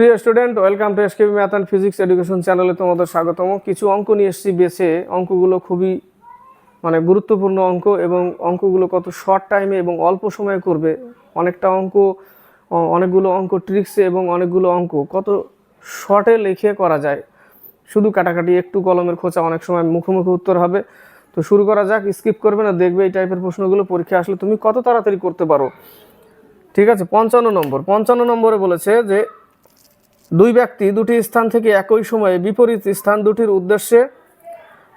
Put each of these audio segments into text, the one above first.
প্রিয় student, welcome to SKB math and physics education চ্যানেলে তোমাদের স্বাগতম। কিছু অঙ্ক নিয়ে এসেছি বেছে অঙ্কগুলো খুবই মানে গুরুত্বপূর্ণ অঙ্ক এবং অঙ্কগুলো কত শর্ট টাইমে এবং অল্প সময়ে করবে। অনেকটা অঙ্ক অনেকগুলো অঙ্ক ট্রিক্সে এবং অনেকগুলো অঙ্ক। কত শর্টে লিখে করা যায়। শুধু কাটাকাটি, একটু কলমের খোঁচা অনেক সময় মুখোমুখি উত্তর হবে। তো শুরু করা যাক স্কিপ করবে না, দেখবে এই টাইপের প্রশ্নগুলো। পরীক্ষা আসলে তুমি কত তাড়াতাড়ি করতে পারো। ঠিক আছে, পঞ্চান্ন নম্বর। পঞ্চান্ন নম্বরে বলেছে যে দুই ব্যক্তি দুটি স্থান থেকে একই সময়ে বিপরীত স্থান দুটির উদ্দেশ্যে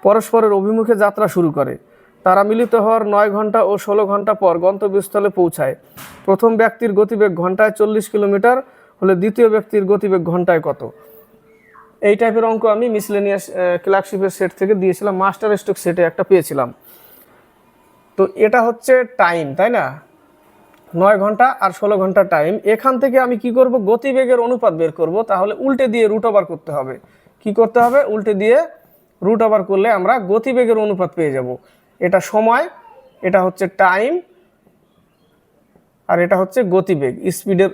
পরস্পরের অভিমুখে যাত্রা শুরু করে। তারা মিলিত হওয়ার নয় ঘণ্টা ও ষোলো ঘণ্টা পর গন্তব্যস্থলে পৌঁছায়। প্রথম ব্যক্তির গতিবেগ ঘন্টায় চল্লিশ কিলোমিটার হলে দ্বিতীয় ব্যক্তির গতিবেগ ঘন্টায় কত? এই টাইপের অঙ্ক আমি মিসলেনিয়াস ক্লার্কশিপের সেট থেকে দিয়েছিলাম। মাস্টার স্ট্রোক সেটে একটা পেয়েছিলাম। তো এটা হচ্ছে টাইম তাই না? নয় ঘণ্টা আর ষোলো ঘণ্টা টাইম এখান থেকে আমি কি করব? গতিবেগের অনুপাত বের করব। তাহলে উল্টে দিয়ে রুট ওভার করতে হবে। কি করতে হবে? উল্টে দিয়ে রুট ওভার করলে আমরা গতিবেগের অনুপাত পেয়ে যাব। এটা সময়, এটা হচ্ছে টাইম আর এটা হচ্ছে গতিবেগ। স্পিডের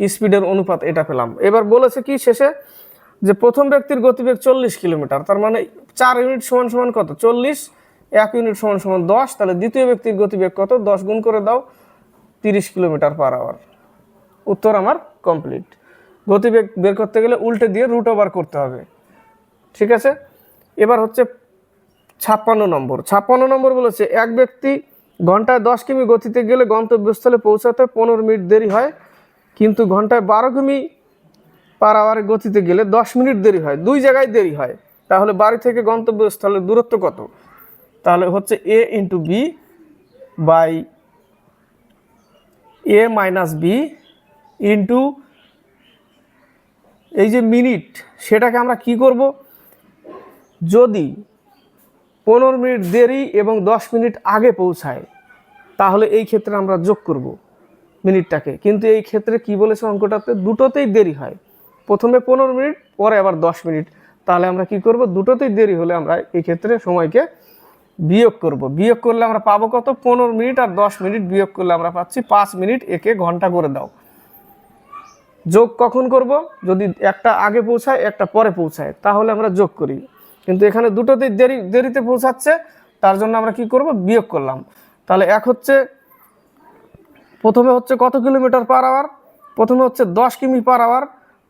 স্পিডের অনুপাত এটা পেলাম। এবার বলেছে কি শেষে? যে প্রথম ব্যক্তির গতিবেগ চল্লিশ কিলোমিটার, তার মানে চার ইউনিট সমান সমান কত? চল্লিশ। এক ইউনিট সমান সমান দশ, তাহলে দ্বিতীয় ব্যক্তির গতিবেগ কত? দশ গুণ করে দাও, তিরিশ কিলোমিটার পার আওয়ার উত্তর আমার কমপ্লিট গতিবেগ বের করতে গেলে উল্টে দিয়ে রুট ওভার করতে হবে। ঠিক আছে? এবার হচ্ছে ছাপ্পান্ন নম্বর। ছাপ্পান্ন নম্বর বলেছে, এক ব্যক্তি ঘন্টায় দশ কিমি গতিতে গেলে গন্তব্যস্থলে পৌঁছাতে পনেরো মিনিট দেরি হয়, কিন্তু ঘন্টায় বারো কিমি পার আওয়ারে গতিতে গেলে দশ মিনিট দেরি হয়। দুই জায়গায় দেরি হয়। তাহলে বাড়ি থেকে গন্তব্যস্থলের দূরত্ব কত? তাহলে হচ্ছে A into B by A minus B into এই যে মিনিট সেটাকে আমরা কি করব? যদি পনেরো মিনিট দেরি এবং দশ মিনিট আগে পৌঁছায়, তাহলে এই ক্ষেত্রে আমরা যোগ করব মিনিটটাকে কিন্তু এই ক্ষেত্রে কি বলেছে অঙ্কটাতে? দুটোতেই দেরি হয়। প্রথমে পনেরো মিনিট, পরে আবার দশ মিনিট। তাহলে আমরা কি করব? দুটোতেই দেরি হলে আমরা এই ক্ষেত্রে সময়কে বিয়োগ করব। বিয়োগ করলে আমরা পাবো কত? পনেরো মিনিট আর দশ মিনিট বিয়োগ করলে আমরা পাচ্ছি পাঁচ মিনিট। একে ঘণ্টা করে দাও। যোগ কখন করব? যদি একটা আগে পৌঁছায়, একটা পরে পৌঁছায়। তাহলে আমরা যোগ করি। কিন্তু এখানে দুটোতেই দেরি, দেরিতে পৌঁছাচ্ছে। তার জন্য আমরা কি করব? বিয়োগ করলাম। তাহলে এক হচ্ছে, প্রথমে হচ্ছে কত কিলোমিটার পার আওয়ার? প্রথমে হচ্ছে দশ কিমি পার আওয়ার।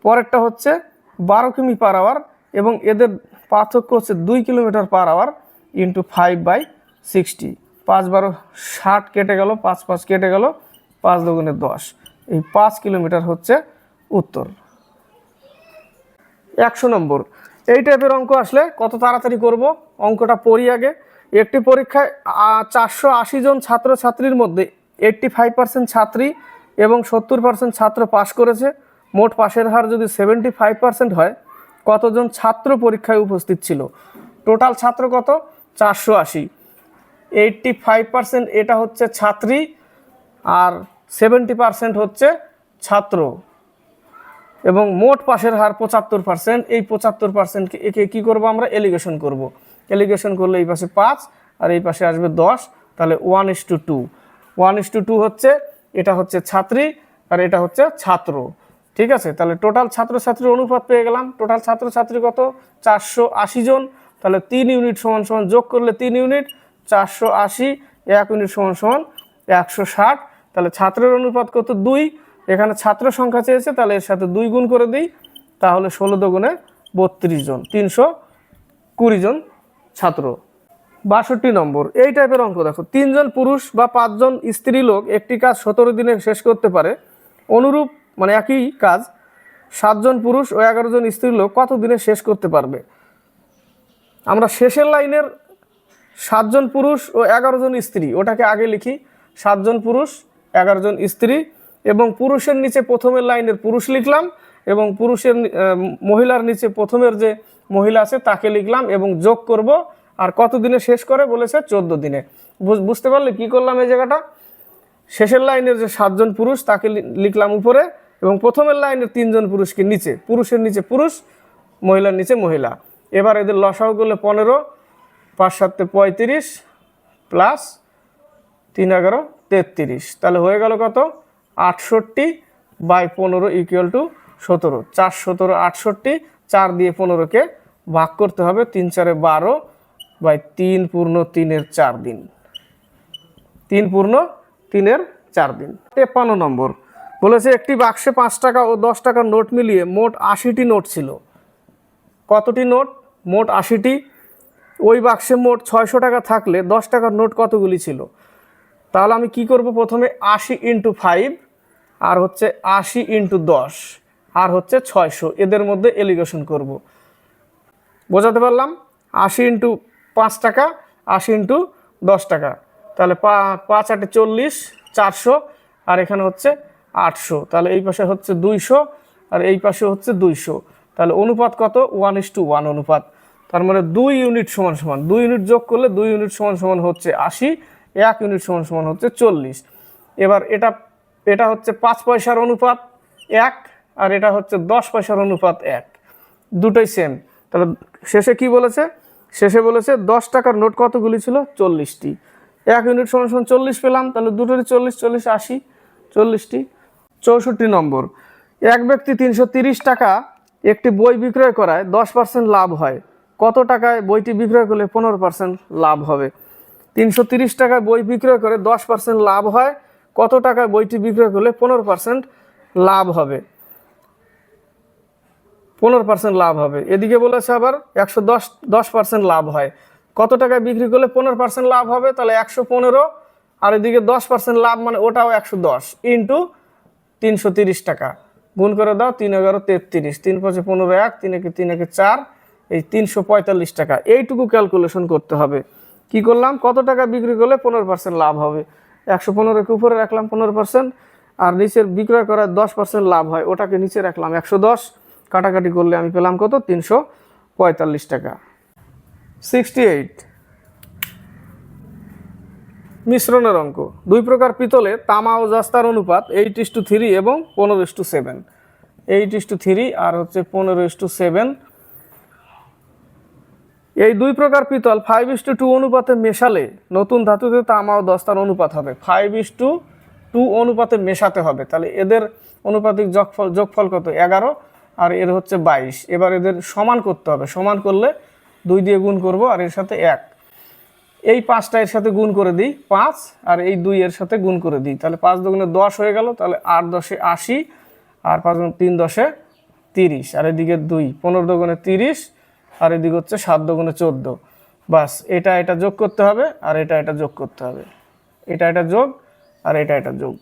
পরেরটা হচ্ছে বারো কিমি পার আওয়ার। এবং এদের পার্থক্য হচ্ছে দুই kilometre per hour. Into five by sixty পাঁচ বারো ষাট কেটে গেল, পাঁচ পাঁচ কেটে গেল, পাঁচ দুগুণে দশ। এই পাঁচ কিলোমিটার হচ্ছে উত্তর। একশো নম্বর। এই টাইপের অঙ্ক আসলে কত তাড়াতাড়ি করব? অঙ্কটা পড়ি আগে। একটি পরীক্ষায় চারশো আশি জন ছাত্রছাত্রীর মধ্যে এইট্টি ফাইভ পার্সেন্ট ছাত্রী এবং সত্তর পার্সেন্ট ছাত্র পাশ করেছে। মোট পাশের হার যদি সেভেন্টি ফাইভ পার্সেন্ট হয়, কতজন ছাত্র পরীক্ষায় উপস্থিত ছিল? টোটাল ছাত্র কত? চারশো আশি। এইট্টি ফাইভ পার্সেন্ট এটা হচ্ছে ছাত্রী আর সেভেন্টি পার্সেন্ট হচ্ছে ছাত্র। এবং মোট পাশের হার পঁচাত্তর পার্সেন্ট এই পঁচাত্তর পার্সেন্ট একে কী করব আমরা? এলিগেশন করব। এলিগেশন করলে এই পাশে পাঁচ আর এই পাশে আসবে দশ। তাহলে one is to two two one is to two two হচ্ছে ছাত্রী আর এটা হচ্ছে ছাত্র। ঠিক আছে? তাহলে টোটাল ছাত্রছাত্রীর অনুপাত পেয়ে গেলাম। টোটাল ছাত্রছাত্রী কত? চারশো আশি জন। তাহলে তিন ইউনিট সমান সমান যোগ করলে তিন ইউনিট, চারশো আশি, এক ইউনিট সমান সমান একশো ষাট। তাহলে ছাত্রের অনুপাত কত? দুই। এখানে ছাত্র সংখ্যা চেয়েছে, তাহলে এর সাথে দুই গুণ করে দিই, তাহলে ষোলো দুগুণে বত্রিশ জন, তিনশো কুড়ি জন ছাত্র। বাষট্টি নম্বর, এই টাইপের অঙ্ক দেখো, তিনজন পুরুষ বা পাঁচজন স্ত্রী লোক একটি কাজ সতেরো দিনে শেষ করতে পারে। অনুরূপ মানে একই কাজ, সাতজন পুরুষ ও এগারো জন স্ত্রী লোক কত দিনে শেষ করতে পারবে? আমরা শেষের লাইনের সাতজন পুরুষ ও এগারো জন স্ত্রী, ওটাকে আগে লিখি, সাতজন পুরুষ, এগারো জন স্ত্রী এবং পুরুষের নিচে প্রথমের লাইনের পুরুষ লিখলাম এবং পুরুষের মহিলার নিচে প্রথমের যে মহিলা আছে তাকে লিখলাম এবং যোগ করব আর কত দিনে শেষ করে বলেছে চোদ্দ দিনে। বুঝ- বুঝতে পারলে কি করলাম এই জায়গাটা? শেষের লাইনের যে সাতজন পুরুষ তাকে লিখলাম উপরে এবং প্রথমের লাইনের তিনজন পুরুষকে নিচে, পুরুষের নিচে পুরুষ, মহিলার নিচে মহিলা। এবার এদের লসাও করলে পনেরো, পাঁচ সাতে পঁয়ত্রিশ প্লাস তিন এগারো, তেত্রিশ। তাহলে হয়ে গেল কত? আটষট্টি বাই পনেরো ইকুয়াল টু সতেরো। চার সতেরো, আটষট্টি, চার দিয়ে পনেরোকে ভাগ করতে হবে তিন চারে বারো বাই তিন পূর্ণ তিনের চার দিন। তিন পূর্ণ তিনের চার দিন। তেপ্পান্ন নম্বর। বলেছে একটি বাক্সে পাঁচ টাকা ও দশ টাকার নোট মিলিয়ে মোট আশিটি নোট ছিল। কতটি নোট? মোট আশিটি। ওই বাক্সে মোট ছয়শো টাকা থাকলে দশ টাকার নোট কতগুলি ছিল? তাহলে আমি কি করব প্রথমে আশি ইন্টু ফাইভ আর হচ্ছে আশি ইন্টু দশ আর হচ্ছে ছয়শো। এদের মধ্যে এলিগেশন করব। বোঝাতে পারলাম? আশি ইন্টু পাঁচ টাকা, আশি ইন্টু দশ টাকা। তাহলে পাঁচ আটে চল্লিশ, চারশো আর এখানে হচ্ছে আটশো। তাহলে এই পাশে হচ্ছে দুইশো আর এই পাশে হচ্ছে দুইশো। তাহলে অনুপাত কত? ওয়ান ইস টু ওয়ান অনুপাত। তার মানে দুই ইউনিট সমান সমান। দুই ইউনিট যোগ করলে দুই ইউনিট সমান সমান হচ্ছে আশি, এক ইউনিট সমান সমান হচ্ছে চল্লিশ। এবার এটা এটা হচ্ছে পাঁচ পয়সার অনুপাত এক, আর এটা হচ্ছে দশ পয়সার অনুপাত এক। দুটোই সেম তাহলে শেষে কি বলেছে? শেষে বলেছে দশ টাকার নোট কতগুলি ছিল? চল্লিশটি। এক ইউনিট সমান সমান চল্লিশ পেলাম, তাহলে দুটোরই চল্লিশ চল্লিশ আশি, চল্লিশটি। চৌষট্টি নম্বর। এক ব্যক্তি তিনশো তিরিশ টাকা একটি বই বিক্রয় করায় দশ পার্সেন্ট লাভ হয়। কত টাকায় বইটি বিক্রয় করলে পনেরো পার্সেন্ট লাভ হবে? তিনশো তিরিশ টাকায় বই বিক্রয় করে দশ পার্সেন্ট লাভ হয়। কত টাকায় বইটি বিক্রয় করলে পনেরো পার্সেন্ট লাভ হবে? পনেরো পার্সেন্ট লাভ হবে। এদিকে বলেছে আবার একশো দশ দশ পার্সেন্ট লাভ হয়। কত টাকায় বিক্রি করলে পনেরো পার্সেন্ট লাভ হবে? তাহলে একশো পনেরো। আর এদিকে দশ পার্সেন্ট লাভ মানে ওটাও একশো দশ ইন্টু তিনশো তিরিশ টাকা। গুণ করে দাও তিন এগারো তেত্রিশ। তিন পাঁচে পনেরো এক, তিন একে তিন একে চার, এই তিনশো পঁয়তাল্লিশ টাকা। এইটুকু ক্যালকুলেশন করতে হবে। কি করলাম? কত টাকা বিক্রি করলে পনেরো পার্সেন্ট লাভ হবে? একশো পনেরোকে উপরে রাখলাম পনেরো পার্সেন্ট আর নিচের বিক্রয় করার দশ পার্সেন্ট লাভ হয়, ওটাকে নিচে রাখলাম একশো দশ। কাটাকাটি করলে আমি পেলাম কত? তিনশো পঁয়তাল্লিশ টাকা। সিক্সটি এইট মিশ্রণের অঙ্ক। দুই প্রকার পিতলে তামা ও জাস্তার অনুপাত এইট ইস টু থ্রি এবং পনেরো is to seven eight is to three আর হচ্ছে পনেরো ইস টু সেভেন এই দুই প্রকার পিতল ফাইভ ইস টু টু অনুপাতে মেশালে নতুন ধাতুতে তামা ও দস্তার অনুপাত হবে। ফাইভ ইস টু টু অনুপাতে মেশাতে হবে। তাহলে এদের অনুপাতিক যোগফল যোগফল কত? এগারো। আর এর হচ্ছে বাইশ। এবার এদের সমান করতে হবে। সমান করলে দুই দিয়ে গুণ করব আর এর সাথে এক। এই পাঁচটা এর সাথে গুণ করে দিই পাঁচ, আর এই দুই এর সাথে গুণ করে দিই। তাহলে পাঁচ দুগুণে দশ হয়ে গেল, তাহলে আট দশে আশি, আর পাঁচ তিন দশে তিরিশ, আর এদিকে দুই, পনেরো দুগুণে তিরিশ, আর এদিকে হচ্ছে সাত দুগুণে চোদ্দ। বাস, এটা এটা যোগ করতে হবে, আর এটা এটা যোগ করতে হবে। এটা এটা যোগ, আর এটা এটা যোগ।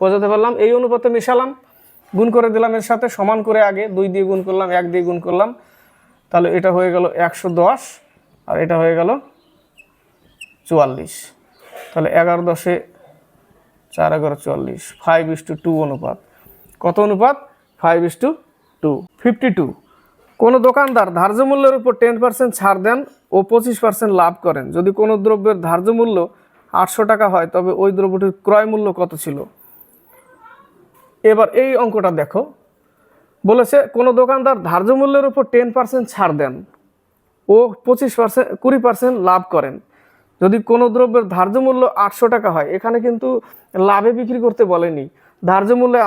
বোঝাতে পারলাম? এই অনুপাতে মেশালাম, গুণ করে দিলাম এর সাথে, সমান করে আগে দুই দিয়ে গুণ করলাম, এক দিয়ে গুণ করলাম। তাহলে এটা হয়ে গেল একশো দশ, আর এটা হয়ে গেল চুয়াল্লিশ। তাহলে এগারো দশে চার এগারো চুয়াল্লিশ। ফাইভ ইস টু টু অনুপাত। কত অনুপাত? Five is to two two fifty কোনো দোকানদার ধার্য মূল্যের উপর টেন পার্সেন্ট ছাড় দেন ও পঁচিশ পার্সেন্ট লাভ করেন। যদি কোনো দ্রব্যের ধার্য মূল্য আটশো টাকা হয়, তবে ওই দ্রব্যটির ক্রয় মূল্য কত ছিল? এবার এই অঙ্কটা দেখো। বলেছে, কোনো দোকানদার ধার্য মূল্যের উপর টেন পার্সেন্ট ছাড় দেন ও পঁচিশ পার্সেন্ট কুড়ি পার্সেন্ট লাভ করেন। যদি কোনো দ্রব্যের ধার্য মূল্য আটশো টাকা হয়, এখানে কিন্তু লাভে বিক্রি করতে বলেনি। ধার্য মূল্যে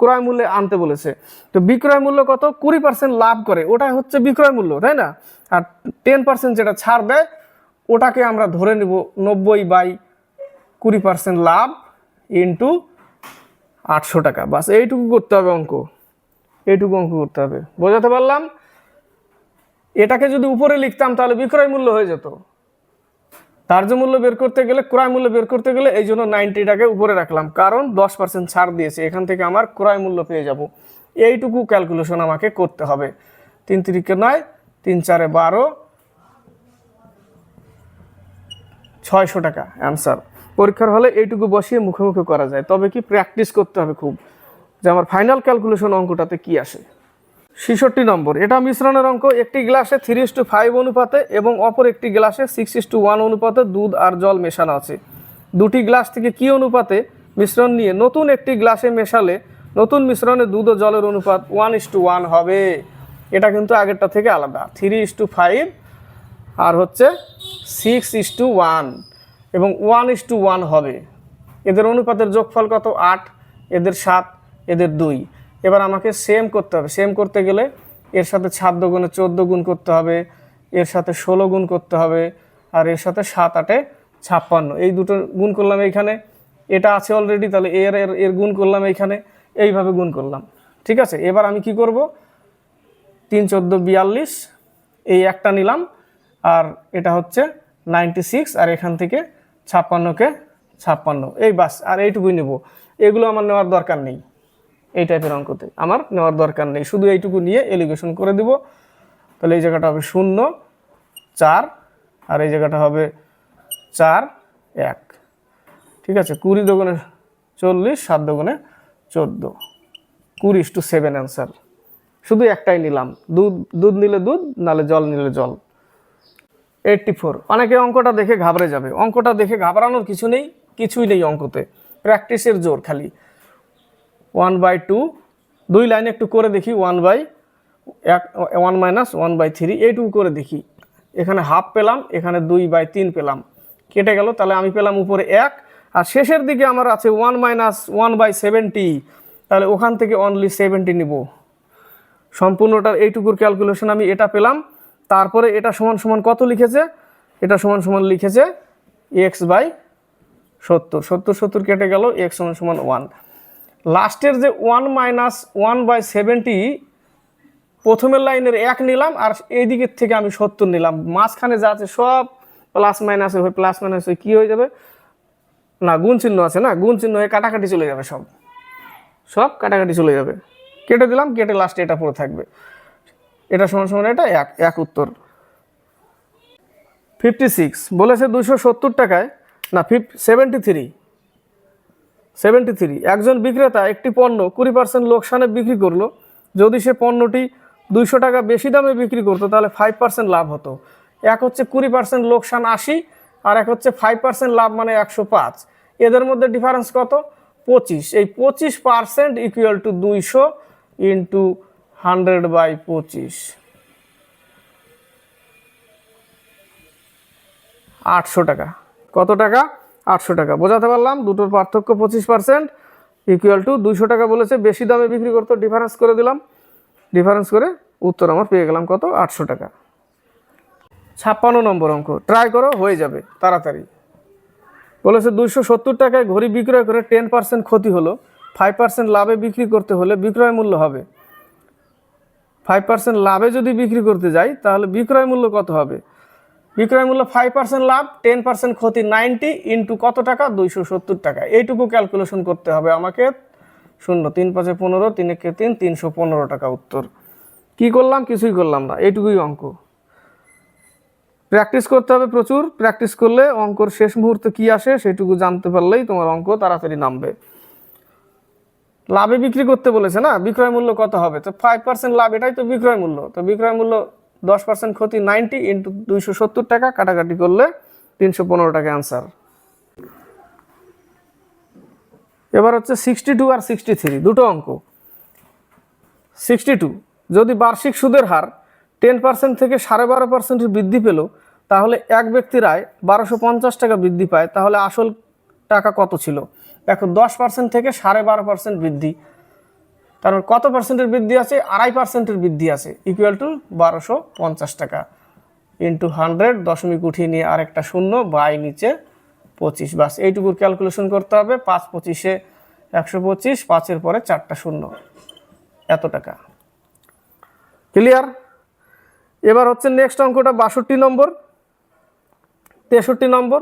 ক্রয় মূল্যে আনতে বলেছে। তো বিক্রয় মূল্য কত? কুড়ি পার্সেন্ট লাভ করে। ওটাই হচ্ছে বিক্রয় মূল্য, তাই না? আর টেন পার্সেন্ট যেটা ছাড় দেয়, ওটাকে আমরা ধরে নিব নব্বই বাই কুড়ি পার্সেন্ট লাভ ইন্টু আটশো টাকা। বাস এইটুকু করতে হবে অঙ্ক। এইটুকু অঙ্ক করতে হবে। বোঝাতে পারলাম? এটাকে যদি উপরে লিখতাম, তাহলে বিক্রয় মূল্য হয়ে যেত। ধার্য মূল্য বের করতে গেলে, ক্রয় মূল্য বের করতে গেলে এই জন্য নাইনটিটাকে উপরে রাখলাম। কারণ দশ পার্সেন্ট ছাড় দিয়েছে, এখান থেকে আমার ক্রয় মূল্য পেয়ে যাব। এইটুকু ক্যালকুলেশন আমাকে করতে হবে। তিন তিরিকে নয়, তিন চারে বারো, ছয়শো টাকা অ্যান্সার পরীক্ষার হলে এইটুকু বসিয়ে মুখে মুখে করা যায়। তবে কি প্র্যাকটিস করতে হবে খুব, যে আমার ফাইনাল ক্যালকুলেশন অঙ্কটাতে কি আসে? ছেষট্টি নম্বর। এটা মিশ্রণের অঙ্ক। একটি গ্লাসে থ্রি টু ফাইভ অনুপাতে এবং অপর একটি গ্লাসে সিক্স ইস টু ওয়ান অনুপাতে দুধ আর জল মেশানো আছে। দুটি গ্লাস থেকে কি অনুপাতে মিশ্রণ নিয়ে নতুন একটি গ্লাসে মেশালে নতুন মিশ্রণে দুধ ও জলের অনুপাত ওয়ান ইস টু ওয়ান হবে। এটা কিন্তু আগেরটা থেকে আলাদা। থ্রি ইস টু ফাইভ আর হচ্ছে সিক্স ইস টু ওয়ান এবং ওয়ান ইস টু ওয়ান হবে। এদের অনুপাতের যোগফল কত? আট। এদের সাত। এদের দুই। এবার আমাকে সেম করতে হবে। সেম করতে গেলে এর সাথে ছাদ্য গুণে চোদ্দ গুণ করতে হবে, এর সাথে ষোলো গুণ করতে হবে, আর এর সাথে সাত আটে ছাপ্পান্ন। এই দুটো গুণ করলাম এইখানে। এটা আছে অলরেডি তাহলে এর এর এর গুণ করলাম এইখানে। এইভাবে গুণ করলাম। ঠিক আছে? এবার আমি কি করব? তিন চোদ্দ বিয়াল্লিশ, এই একটা নিলাম, আর এটা হচ্ছে নাইনটি সিক্স আর এখান থেকে ছাপ্পান্নকে ছাপ্পান্ন। এই বাস, আর এইটুকুই নেব। এগুলো আমার নেওয়ার দরকার নেই। এই টাইপের অঙ্কতে। আমার নেওয়ার দরকার নেই। শুধু এইটুকু নিয়ে এলিগেশন করে দিব। তাহলে এই জায়গাটা হবে শূন্য, চার, আর এই জায়গাটা হবে চার, এক। ঠিক আছে? কুড়ি দোকানে চল্লিশ, সাত দোকানে চোদ্দ। কুড়ি টু সেভেন অ্যান্সার শুধু একটাই নিলাম। দুধ দুধ নিলে দুধ, নালে জল নিলে জল। এইটটি ফোর অনেকে অঙ্কটা দেখে ঘাবড়ে যাবে। অঙ্কটা দেখে ঘাবড়ানোর কিছু নেই, কিছুই নেই অঙ্কতে। প্র্যাকটিসের জোর খালি। ওয়ান বাই টু, দুই লাইন একটু করে দেখি, ওয়ান বাই এক, one minus one by three, এইটুকু করে দেখি। এখানে হাফ পেলাম, এখানে দুই বাই তিন পেলাম। কেটে গেল, তাহলে আমি পেলাম উপরে এক, আর শেষের দিকে আমার আছে one minus one by seventy, তাহলে ওখান থেকে অনলি সেভেন্টি নিব। সম্পূর্ণটার এইটুকুর ক্যালকুলেশন আমি এটা পেলাম, তারপরে এটা সমান সমান কত লিখেছে? এটা সমান সমান লিখেছে এক্স বাই সত্তর সত্তর সত্তর কেটে গেল এক্স সমান সমান ওয়ান লাস্টের যে one minus one by seventy, প্রথমের লাইনের এক নিলাম আর এই দিকের থেকে আমি সত্তর নিলাম। মাঝখানে যা আছে সব প্লাস মাইনাস হয়ে প্লাস মাইনাস হয়ে কী হয়ে যাবে? না, গুণ চিহ্ন আছে না? গুণ চিহ্ন হয়ে কাটাকাটি চলে যাবে সব। সব কাটাকাটি চলে যাবে। কেটে দিলাম, কেটে লাস্টে এটা পড়ে থাকবে। এটা সমান সমান এটা এক এক উত্তর। ফিফটি সিক্স বলেছে দুশো সত্তর টাকায়, না ফিফ সেভেন্টি থ্রি সেভেন্টি থ্রি। একজন বিক্রেতা একটি পণ্য কুড়ি পার্সেন্ট লোকসানে বিক্রি করল। যদি সে পণ্যটি দুইশো টাকা বেশি দামে বিক্রি করতো, তাহলে ফাইভ পার্সেন্ট লাভ হতো। এক হচ্ছে কুড়ি পার্সেন্ট লোকসান আশি, আর এক হচ্ছে ফাইভ পার্সেন্ট লাভ মানে একশো পাঁচ। এদের মধ্যে ডিফারেন্স কত? পঁচিশ। এই পঁচিশ পার্সেন্ট ইকুয়াল টু দুইশো ইন্টু হান্ড্রেড বাই পঁচিশ। আটশো টাকা। কত টাকা? আটশো টাকা। বোঝাতে পারলাম, দুটোর পার্থক্য পঁচিশ পার্সেন্ট ইকুয়াল টু দুইশো টাকা বলেছে, বেশি দামে বিক্রি করতো ডিফারেন্স করে দিলাম। ডিফারেন্স করে উত্তর আমার পেয়ে গেলাম কত? আটশো টাকা। ছাপ্পান্ন নম্বর অঙ্ক ট্রাই করো, হয়ে যাবে, তাড়াতাড়ি। বলেছে, দুইশো সত্তর টাকায় ঘড়ি বিক্রয় করে টেন পার্সেন্ট ক্ষতি হলো ফাইভ পার্সেন্ট লাভে বিক্রি করতে হলে বিক্রয় মূল্য হবে। ফাইভ পার্সেন্ট লাভে যদি বিক্রি করতে যাই, তাহলে বিক্রয় মূল্য কত হবে? বিক্রয় মূল্য ফাইভ পার্সেন্ট লাভ টেন পার্সেন্ট ক্ষতি নাইনটি ইন্টু কত টাকা? দুইশো সত্তর টাকা। এইটুকু ক্যালকুলেশন করতে হবে আমাকে। শূন্য, তিন পাঁচে পনেরো, তিন একে তিন, তিনশো পনেরো টাকা উত্তর। কি করলাম? কিছুই করলাম না। এইটুকুই অঙ্ক। প্র্যাকটিস করতে হবে প্রচুর। প্র্যাকটিস করলে অঙ্কর শেষ মুহূর্তে কি আসে সেটুকু জানতে পারলেই তোমার অঙ্ক তাড়াতাড়ি নামবে। লাভে বিক্রি করতে বলেছে না? বিক্রয় মূল্য কত হবে? তো ফাইভ পার্সেন্ট লাভ, এটাই তো বিক্রয় মূল্য। তো বিক্রয় মূল্য দশ পার্সেন্ট ক্ষতি নাইনটি ইন্টু দুইশো সত্তর টাকা, কাটাকাটি করলে তিনশো পনেরো টাকা অ্যান্সার এবার হচ্ছে সিক্সটি টু আর সিক্সটি থ্রি দুটো অঙ্ক। সিক্সটি টু যদি বার্ষিক সুদের হার টেন পার্সেন্ট থেকে সাড়ে বারো পার্সেন্টের বৃদ্ধি পেল, তাহলে এক ব্যক্তির আয় বারোশো পঞ্চাশ টাকা বৃদ্ধি পায়, তাহলে আসল টাকা কত ছিল? দেখো, দশ পার্সেন্ট থেকে সাড়ে বারো পার্সেন্ট বৃদ্ধি। তার মানে কত পার্সেন্টের বৃদ্ধি আছে? আড়াই পার্সেন্টের বৃদ্ধি আছে। ইকুয়াল টু বারোশো পঞ্চাশ টাকা। ইন্টু হান্ড্রেড দশমিক উঠিয়ে নিয়ে আরেকটা শূন্য, বাই নিচে পঁচিশ। বাস, এইটুকুর ক্যালকুলেশন করতে হবে। পাঁচ পঁচিশে একশো পঁচিশ, পাঁচের পরে চারটা শূন্য। এত টাকা। ক্লিয়ার এবার হচ্ছে নেক্সট অঙ্কটা বাষট্টি নম্বর। তেষট্টি নম্বর।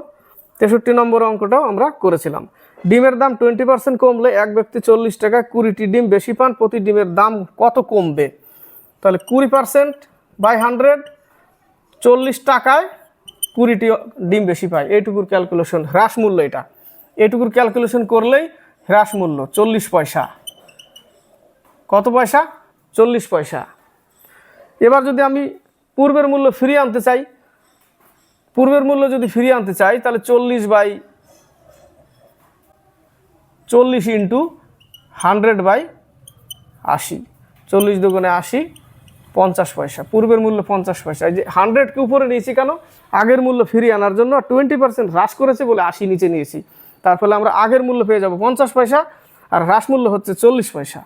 তেষট্টি নম্বর অঙ্কটাও আমরা করেছিলাম। ডিমের দাম টোয়েন্টি পার্সেন্ট কমলে এক ব্যক্তি চল্লিশ টাকা কুড়িটি ডিম বেশি পান, প্রতি ডিমের দাম কত কমবে? তাহলে কুড়ি পার্সেন্ট বাই হান্ড্রেড, চল্লিশ টাকায় কুড়িটি ডিম বেশি পায়। এইটুকুর ক্যালকুলেশন, হ্রাস মূল্য এটা। এইটুকুর ক্যালকুলেশন করলেই হ্রাস মূল্য, চল্লিশ পয়সা। কত পয়সা? চল্লিশ পয়সা। এবার যদি আমি পূর্বের মূল্য ফিরিয়ে আনতে চাই, পূর্বের মূল্য যদি ফিরিয়ে আনতে চাই, তাহলে চল্লিশ বাই চল্লিশ ইন্টু হান্ড্রেড বাই আশি। চল্লিশ দুগুণে আশি, পঞ্চাশ পয়সা। পূর্বের মূল্য পঞ্চাশ পয়সা। এই যে হান্ড্রেডকে উপরে নিয়েছি কেন? আগের মূল্য ফিরিয়ে আনার জন্য টোয়েন্টি পার্সেন্ট হ্রাস করেছে বলে আশি নিচে নিয়েছি। তার ফলে আমরা আগের মূল্য পেয়ে যাব পঞ্চাশ পয়সা আর হ্রাস মূল্য হচ্ছে চল্লিশ পয়সা।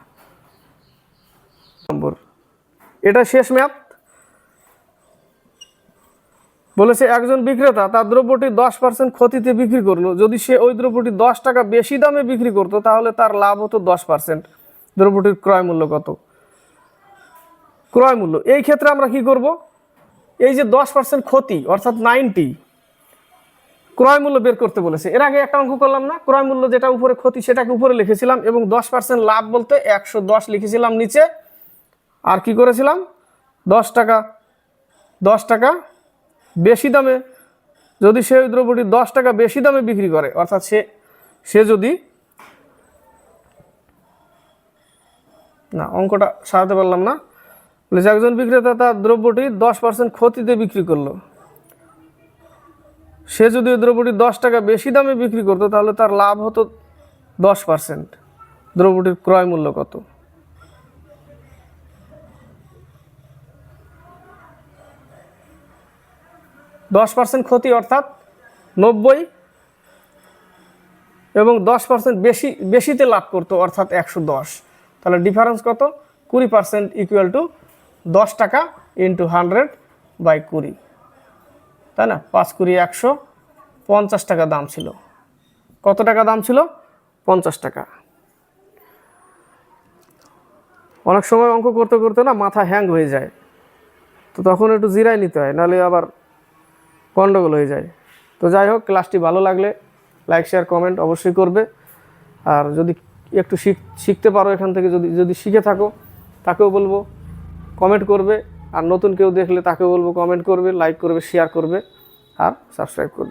নম্বর। এটা শেষ ম্যাপ বলেছে, একজন বিক্রেতা তার দ্রব্যটি দশ পার্সেন্ট ক্ষতিতে বিক্রি করল। যদি সে ওই দ্রব্যটি দশ টাকা বেশি দামে বিক্রি করতো, তাহলে তার লাভ হতো দশ পার্সেন্ট। দ্রব্যটির ক্রয় মূল্য কত? ক্রয় মূল্য। এই ক্ষেত্রে আমরা কি করব? এই যে দশ পার্সেন্ট ক্ষতি, অর্থাৎ নাইনটি, ক্রয় মূল্য বের করতে বলেছে। এর আগে একটা অঙ্ক করলাম না? ক্রয় মূল্য যেটা উপরে ক্ষতি, সেটাকে উপরে লিখেছিলাম এবং দশ পার্সেন্ট লাভ বলতে একশো দশ লিখেছিলাম নিচে। আর কি করেছিলাম? দশ টাকা দশ টাকা বেশি দামে যদি সে ওই দ্রব্যটি দশ টাকা বেশি দামে বিক্রি করে, অর্থাৎ সে সে যদি না, অঙ্কটা সারাতে পারলাম না। বলেছে একজন বিক্রেতা তার দ্রব্যটি দশ পার্সেন্ট ক্ষতিতে বিক্রি করল। সে যদি ওই দ্রব্যটি দশ টাকা বেশি দামে বিক্রি করতো, তাহলে তার লাভ হতো দশ পার্সেন্ট দ্রব্যটির ক্রয় মূল্য কত? দশ পার্সেন্ট ক্ষতি অর্থাৎ নব্বই এবং দশ পার্সেন্ট বেশি, বেশিতে লাভ করতো অর্থাৎ একশো দশ। তাহলে ডিফারেন্স কত? কুড়ি পার্সেন্ট ইকুয়াল টু দশ টাকা ইন্টু হান্ড্রেড বাই কুড়ি। তাই না? পাঁচ কুড়ি একশো পঞ্চাশ টাকা দাম ছিল। কত টাকা দাম ছিল? পঞ্চাশ টাকা। অনেক সময় অঙ্ক করতে করতে না মাথা হ্যাং হয়ে যায়। তো তখন একটু জিরাই নিতে হয়, নাহলে আবার গন্ডগোল হয়ে যায়। তো যাই হোক ক্লাসটি ভালো লাগলে লাইক শেয়ার কমেন্ট অবশ্যই করবে। আর যদি একটু শিখ, শিখতে পারো এখান থেকে, যদি যদি শিখে থাকো, তাকেও বলব কমেন্ট করবে। আর নতুন কেউ দেখলে তাকেও বলব কমেন্ট করবে লাইক করবে শেয়ার করবে, আর সাবস্ক্রাইব করবে।